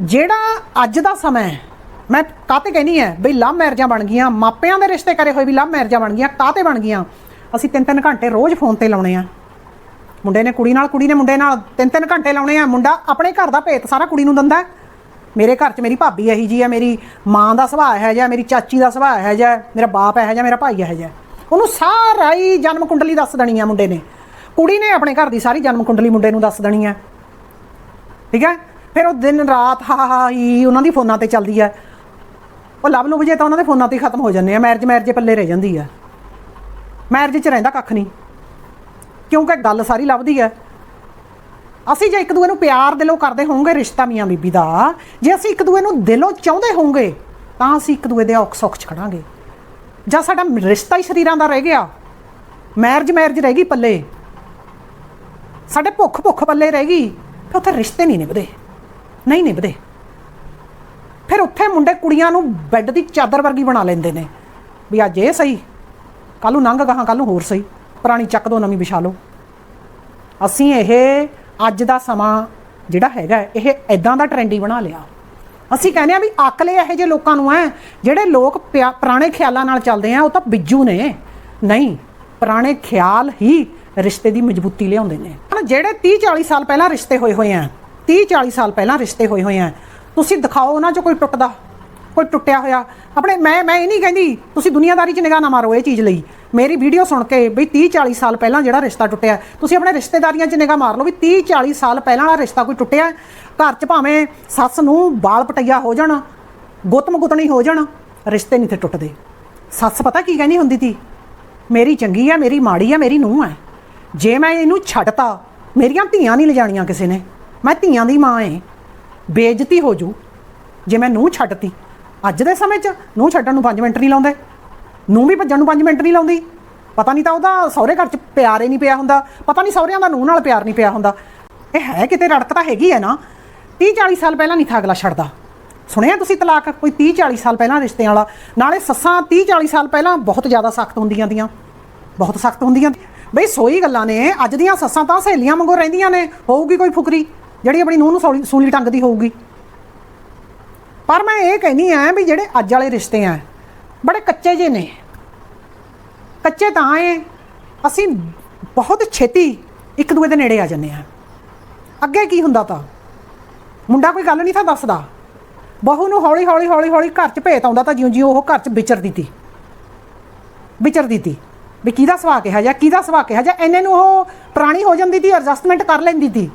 ਜਿਹੜਾ ਅੱਜ ਦਾ ਸਮਾਂ ਹੈ, ਮੈਂ ਕਾਤੇ ਕਹਿਨੀ ਹੈ, ਬਈ ਲਵ ਮੈਰਿਜਾਂ ਬਣ ਗਈਆਂ, ਮਾਪਿਆਂ ਦੇ ਰਿਸ਼ਤੇ ਕਰੇ ਹੋਏ ਵੀ ਲਵ ਮੈਰਿਜਾਂ ਬਣ ਗਈਆਂ ਕਾਤੇ ਬਣ ਗਈਆਂ? ਅਸੀਂ ਤਿੰਨ ਤਿੰਨ ਘੰਟੇ ਰੋਜ਼ ਫੋਨ ਤੇ ਲਾਉਣੇ ਆ। ਮੁੰਡੇ ਨੇ ਕੁੜੀ ਨਾਲ, ਕੁੜੀ ਨੇ ਮੁੰਡੇ ਨਾਲ, ਤਿੰਨ ਤਿੰਨ ਘੰਟੇ ਲਾਉਣੇ ਆ। ਮੁੰਡਾ ਆਪਣੇ ਘਰ ਦਾ ਭੇਤ ਸਾਰਾ ਕੁੜੀ ਨੂੰ ਦਿੰਦਾ ਮੇਰੇ ਘਰ 'ਚ ਮੇਰੀ ਭਾਬੀ ਇਹੀ ਜੀ ਆ ਮੇਰੀ ਮਾਂ ਦਾ ਸੁਭਾਅ ਹੈ ਜਾਂ ਮੇਰੀ ਚਾਚੀ ਦਾ ਸੁਭਾਅ ਹੈ ਜਾਂ ਮੇਰਾ ਬਾਪ ਹੈ ਜਾਂ ਮੇਰਾ ਭਾਈ ਹੈ ਜਾਂ ਉਹਨੂੰ ਸਾਰਾ ਹੀ ਜਨਮ ਕੁੰਡਲੀ ਦੱਸ ਦੇਣੀ ਆ ਮੁੰਡੇ ਨੇ। ਕੁੜੀ ਨੇ ਆਪਣੇ ਘਰ ਦੀ ਸਾਰੀ ਜਨਮ ਕੁੰਡਲੀ ਮੁੰਡੇ ਨੂੰ ਦੱਸ ਦੇਣੀ ਆ। ਠੀਕ ਹੈ? ਫਿਰ ਉਹ ਦਿਨ ਰਾਤ, ਹਾ ਹਾ ਹੀ ਉਹਨਾਂ ਦੀ ਫੋਨਾਂ ਤੇ ਚੱਲਦੀ ਹੈ ਉਹ ਲਵ ਨੂੰ ਵਜੇ ਤਾਂ ਉਹਨਾਂ ਦੇ ਫੋਨਾਂ ਤੇ ਹੀ ਖਤਮ ਹੋ ਜਾਂਦੇ ਆ ਮੈਰਿਜ ਮੈਰਿਜ ਪੱਲੇ ਰਹਿ ਜਾਂਦੀ ਆ। ਮੈਰਿਜ 'ਚ ਰਹਿੰਦਾ ਕੱਖ ਨਹੀਂ। ਕਿਉਂਕਿ ਗੱਲ ਸਾਰੀ ਲੱਭਦੀ ਹੈ ਅਸੀਂ ਜੇ ਇੱਕ ਦੂਏ ਨੂੰ ਪਿਆਰ ਦਿਲੋਂ ਕਰਦੇ ਹੋਵਾਂਗੇ, ਰਿਸ਼ਤਾ ਮੀਆਂ ਬੀਬੀ ਦਾ, ਜੇ ਅਸੀਂ ਇੱਕ ਦੂਏ ਨੂੰ ਦਿਲੋਂ ਚਾਹੁੰਦੇ ਹੋਵਾਂਗੇ, ਤਾਂ ਅਸੀਂ ਇੱਕ ਦੂਏ ਦੇ ਔਖ ਸੌਖ 'ਚ ਖੜਾਂਗੇ। ਜਾਂ ਸਾਡਾ ਰਿਸ਼ਤਾ ਹੀ ਸ਼ਰੀਰਾਂ ਦਾ ਰਹਿ ਗਿਆ। ਮੈਰਿਜ ਮੈਰਿਜ ਰਹਿ ਗਈ ਪੱਲੇ। ਸਾਡੇ ਭੁੱਖ ਭੁੱਖ ਪੱਲੇ ਰਹਿ ਗਈ ਫਿਰ ਉੱਥੇ ਰਿਸ਼ਤੇ ਨਹੀਂ ਨਿਭਦੇ। ਨਹੀਂ ਨਿਭਦੇ। ਫਿਰ ਉੱਥੇ ਮੁੰਡੇ ਕੁੜੀਆਂ ਨੂੰ ਬੈੱਡ ਦੀ ਚਾਦਰ ਵਰਗੀ ਬਣਾ ਲੈਂਦੇ ਨੇ। ਵੀ ਅੱਜ ਇਹ ਸਹੀ ਕੱਲ ਨੂੰ ਨੰਗ ਗਾਹਾਂ ਕੱਲ ਨੂੰ ਹੋਰ ਸਹੀ। ਪੁਰਾਣੀ ਚੱਕ ਦੋ, ਨਵੀਂ ਵਿਛਾ ਲਓ। ਅਸੀਂ ਇਹ ਅੱਜ ਦਾ ਸਮਾਂ ਜਿਹੜਾ ਹੈਗਾ, ਇਹ ਐਦਾਂ ਦਾ ਟ੍ਰੈਂਡੀ ਬਣਾ ਲਿਆ। ਅਸੀਂ ਕਹਿੰਦੇ ਆ ਵੀ ਅਕਲੇ ਇਹੋ ਜਿਹੇ ਲੋਕਾਂ ਨੂੰ ਹੈ, ਜਿਹੜੇ ਲੋਕ ਪਿਆ- ਪੁਰਾਣੇ ਖਿਆਲਾਂ ਨਾਲ ਚੱਲਦੇ ਆ, ਉਹ ਤਾਂ ਬਿੱਜੂ ਨੇ। ਨਹੀਂ, ਪੁਰਾਣੇ ਖਿਆਲ ਹੀ ਰਿਸ਼ਤੇ ਦੀ ਮਜ਼ਬੂਤੀ ਲਿਆਉਂਦੇ ਨੇ। ਹੁਣ ਜਿਹੜੇ 30 40 ਸਾਲ ਪਹਿਲਾਂ ਰਿਸ਼ਤੇ ਹੋਏ ਹੋਏ ਆ 30 40 ਸਾਲ ਪਹਿਲਾਂ ਰਿਸ਼ਤੇ ਹੋਏ ਹੋਏ ਆ। ਤੁਸੀਂ ਦਿਖਾਓ ਉਹਨਾਂ 'ਚ ਕੋਈ ਟੁੱਟਦਾ, ਕੋਈ ਟੁੱਟਿਆ ਹੋਇਆ। ਆਪਣੇ ਮੈਂ ਮੈਂ ਇਹ ਨਹੀਂ ਕਹਿੰਦੀ, ਤੁਸੀਂ ਦੁਨੀਆਦਾਰੀ 'ਚ ਨਿਗਾਹ ਨਾ ਮਾਰੋ ਇਹ ਚੀਜ਼ ਲਈ। ਮੇਰੀ ਵੀਡੀਓ ਸੁਣ ਕੇ ਵੀ 30 40 ਸਾਲ ਪਹਿਲਾਂ ਜਿਹੜਾ ਰਿਸ਼ਤਾ ਟੁੱਟਿਆ, ਤੁਸੀਂ ਆਪਣੇ ਰਿਸ਼ਤੇਦਾਰੀਆਂ 'ਚ ਨਿਗਾਹ ਮਾਰ ਲਓ ਵੀ 30 40 ਸਾਲ ਪਹਿਲਾਂ ਵਾਲਾ ਰਿਸ਼ਤਾ ਕੋਈ ਟੁੱਟਿਆ। ਘਰ 'ਚ ਭਾਵੇਂ ਸੱਸ ਨੂੰ ਬਾਲ ਪਟਈਆ ਹੋ ਜਾਣ, ਗੁੱਤਮ ਗੁੱਤਣੀ ਹੋ ਜਾਣ, ਰਿਸ਼ਤੇ ਨਹੀਂ ਤੇ ਟੁੱਟਦੇ। ਸੱਸ ਪਤਾ ਕੀ ਕਹਿੰਦੀ ਹੁੰਦੀ ਸੀ? ਮੇਰੀ ਚੰਗੀ ਆ, ਮੇਰੀ ਮਾੜੀ ਆ, ਮੇਰੀ ਨੂੰਹ ਹੈ ਜੇ ਮੈਂ ਇਹਨੂੰ ਛੱਡਤਾ, ਮੇਰੀਆਂ ਧੀਆਂ ਨਹੀਂ ਲਿਜਾਣੀਆਂ ਕਿਸੇ ਨੇ। ਮੈਂ ਧੀਆਂ ਦੀ ਮਾਂ ਏ। ਬੇਇੱਜ਼ਤੀ ਹੋ ਜੂ ਜੇ ਮੈਂ ਨੂੰਹ ਛੱਡਤੀ। ਅੱਜ ਦੇ ਸਮੇਂ 'ਚ ਨੂੰਹ ਛੱਡਣ ਨੂੰ 5 ਮਿੰਟ ਨਹੀਂ ਲਾਉਂਦੇ। ਨੂੰਹ ਵੀ ਭੱਜਣ ਨੂੰ 5 ਮਿੰਟ ਨਹੀਂ ਲਾਉਂਦੀ। ਪਤਾ ਨਹੀਂ ਤਾਂ ਉਹਦਾ ਸਹੁਰੇ ਘਰ 'ਚ ਪਿਆਰ ਹੀ ਨਹੀਂ ਪਿਆ ਹੁੰਦਾ। ਪਤਾ ਨਹੀਂ ਸਹੁਰਿਆਂ ਦਾ ਨੂੰਹ ਨਾਲ ਪਿਆਰ ਨਹੀਂ ਪਿਆ ਹੁੰਦਾ। ਇਹ ਹੈ ਕਿਤੇ ਰੜਕ ਤਾਂ ਹੈਗੀ ਹੈ ਨਾ? 30 40 ਸਾਲ ਪਹਿਲਾਂ ਨਹੀਂ ਥਾ ਅਗਲਾ ਛੱਡਦਾ। ਸੁਣਿਆ ਤੁਸੀਂ ਤਲਾਕ? ਕੋਈ 30 40 ਸਾਲ ਪਹਿਲਾਂ ਰਿਸ਼ਤਿਆਂ ਵਾਲਾ। ਨਾਲੇ ਸੱਸਾਂ 30 40 ਸਾਲ ਪਹਿਲਾਂ ਬਹੁਤ ਜ਼ਿਆਦਾ ਸਖਤ ਹੁੰਦੀਆਂ ਦੀਆਂ ਬਹੁਤ ਸਖਤ ਹੁੰਦੀਆਂ ਬਈ ਸੋਈ ਗੱਲਾਂ ਨੇ। ਅੱਜ ਦੀਆਂ ਸੱਸਾਂ ਤਾਂ ਸਹੇਲੀਆਂ ਵਾਂਗੂ ਰਹਿੰਦੀਆਂ ਨੇ। ਹੋਊਗੀ ਕੋਈ ਫੁਕਰੀ? ਜਿਹੜੀ ਆਪਣੀ ਨੂੰਹ ਨੂੰ ਸੌਲੀ- ਸੂਲੀ ਟੰਗਦੀ ਹੋਊਗੀ। ਪਰ ਮੈਂ ਇਹ ਕਹਿਨੀ ਆ ਵੀ ਜਿਹੜੇ ਅੱਜ ਵਾਲੇ ਰਿਸ਼ਤੇ ਆ, ਬੜੇ ਕੱਚੇ ਜੇ ਨੇ। ਕੱਚੇ ਤਾਂ ਏ, ਅਸੀਂ ਬਹੁਤ ਛੇਤੀ ਇੱਕ ਦੂਏ ਦੇ ਨੇੜੇ ਆ ਜੰਨੇ ਆ। ਅੱਗੇ ਕੀ ਹੁੰਦਾ ਤਾਂ? ਮੁੰਡਾ ਕੋਈ ਗੱਲ ਨਹੀਂ ਥਾ ਦੱਸਦਾ। ਬਹੂ ਨੂੰ ਹੌਲੀ ਹੌਲੀ ਹੌਲੀ ਹੌਲੀ ਘਰ 'ਚ ਭੇਤ ਆਉਂਦਾ ਤਾਂ ਜਿਉਂ-ਜਿਉਂ ਉਹ ਘਰ 'ਚ ਵਿਚਰਦੀ ਤੀ ਵਿਚਰਦੀ ਤੀ ਵੀ ਕਿਹਦਾ ਸਵਾ ਕਿਹਾ ਜਾਂ, ਕਿਹਦਾ ਸੁਭਾਅ ਕਿਹਾ ਜਾਂ ਇਹਨੇ ਨੂੰ ਉਹ ਪੁਰਾਣੀ ਹੋ ਜਾਂਦੀ ਤੀ ਐਡਜਸਟਮੈਂਟ ਕਰ ਲੈਂਦੀ ਤੀ।